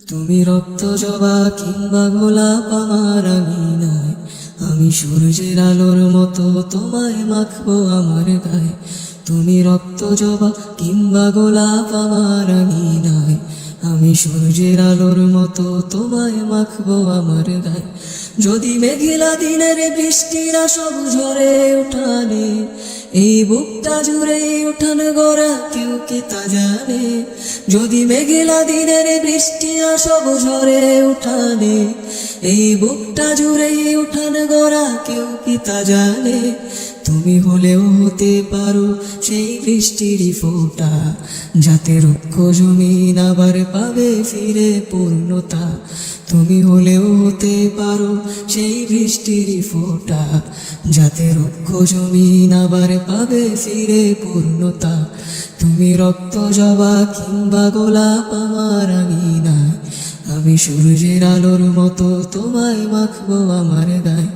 তুমি রক্ত জবা কিংবা গোলাপ, আমার আমি নাই আমি সূর্যের আলোর মতো তোমায় মাখবো আমার গায়ে। তুমি রক্ত জবা কিংবা গোলাপ, আমার আমি নাই আমি সূর্যের আলোর মতো তোমায় মাখবো আমার গায়ে। যদি মেঘিলা দিনের বৃষ্টিরা সব ঝরে উঠানে এই বুকটা জুড়ে উঠান গড়া কেউ কি তা জানে? যদি মেঘেলা দিনের বৃষ্টি আসব ঝরে উঠানে এই বুকটা জুড়ে উঠান গড়া কেউ কি তা জানে? তুমি হলেও হতে পারো সেই বৃষ্টির ফোঁটা, যাতে রুক্ষ জমিন আবার পাবে ফিরে পূর্ণতা। তুমি হলেও হতে পারো সেই বৃষ্টির ফোঁটা, যাতে রুক্ষ জমিন আবার পাবে ফিরে পূর্ণতা। তুমি রক্ত জবা কিংবা গোলাপ আমার আমি আমি সূর্যের আলোর মতো তোমায় মাখবো আমার গায়ে।